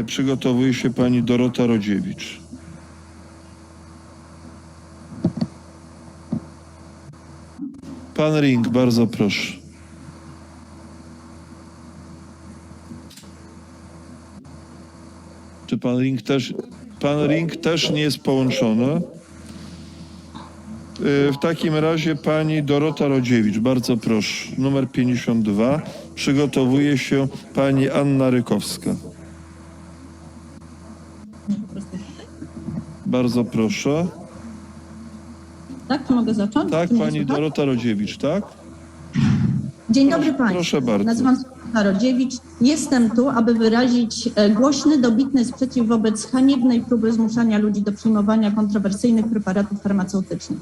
E, Przygotowuje się pani Dorota Rodziewicz. Pan Ring, bardzo proszę. Czy pan Ring też, pan Ring też nie jest połączony? E, W takim razie pani Dorota Rodziewicz, bardzo proszę, numer 52. Przygotowuje się pani Anna Rykowska. Bardzo proszę. Tak, czy mogę zacząć? Tak, pani? Dorota Rodziewicz, tak? Dzień dobry Proszę- Państwu. proszę bardzo. Nazywam się Dorota Rodziewicz. Jestem tu, aby wyrazić e, głośny, dobitny sprzeciw wobec haniebnej próby zmuszania ludzi do przyjmowania kontrowersyjnych preparatów farmaceutycznych.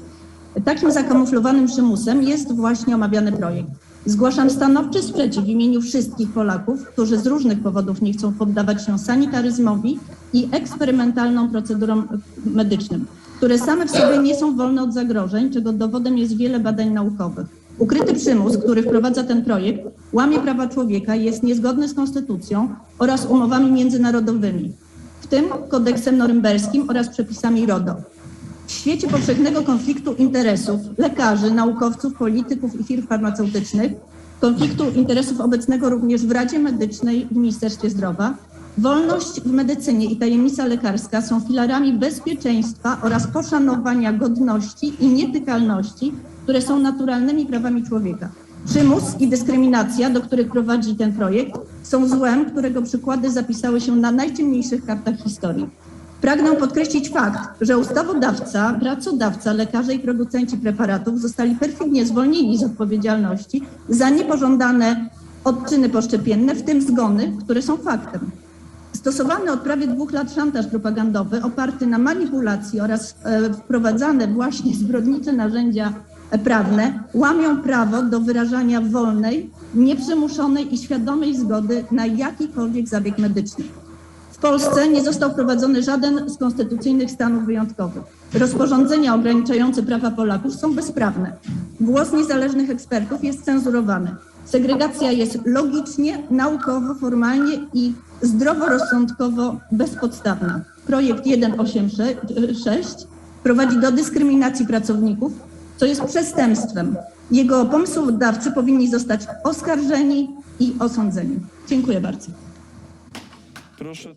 Takim zakamuflowanym przymusem jest właśnie omawiany projekt. Zgłaszam stanowczy sprzeciw w imieniu wszystkich Polaków, którzy z różnych powodów nie chcą poddawać się sanitaryzmowi i eksperymentalną procedurom medycznym, które same w sobie nie są wolne od zagrożeń, czego dowodem jest wiele badań naukowych. Ukryty przymus, który wprowadza ten projekt, łamie prawa człowieka jest niezgodny z konstytucją oraz umowami międzynarodowymi, w tym kodeksem norymberskim oraz przepisami RODO. W świecie powszechnego konfliktu interesów lekarzy, naukowców, polityków i firm farmaceutycznych, konfliktu interesów obecnego również w Radzie Medycznej w Ministerstwie Zdrowia, wolność w medycynie i tajemnica lekarska są filarami bezpieczeństwa oraz poszanowania godności i nietykalności, które są naturalnymi prawami człowieka. Przymus i dyskryminacja, do których prowadzi ten projekt, są złem, którego przykłady zapisały się na najciemniejszych kartach historii. Pragnę podkreślić fakt, że ustawodawca, pracodawca, lekarze i producenci preparatów zostali perfidnie zwolnieni z odpowiedzialności za niepożądane odczyny poszczepienne, w tym zgony, które są faktem. Stosowany od prawie dwóch lat szantaż propagandowy oparty na manipulacji oraz e, wprowadzane właśnie zbrodnicze narzędzia prawne łamią prawo do wyrażania wolnej, nieprzymuszonej i świadomej zgody na jakikolwiek zabieg medyczny. Polsce nie został wprowadzony żaden z konstytucyjnych stanów wyjątkowych. Rozporządzenia ograniczające prawa Polaków są bezprawne. Głos niezależnych ekspertów jest cenzurowany. Segregacja jest logicznie, naukowo, formalnie i zdroworozsądkowo bezpodstawna. Projekt 186 prowadzi do dyskryminacji pracowników, co jest przestępstwem. Jego pomysłodawcy powinni zostać oskarżeni i osądzeni. Dziękuję bardzo. Proszę.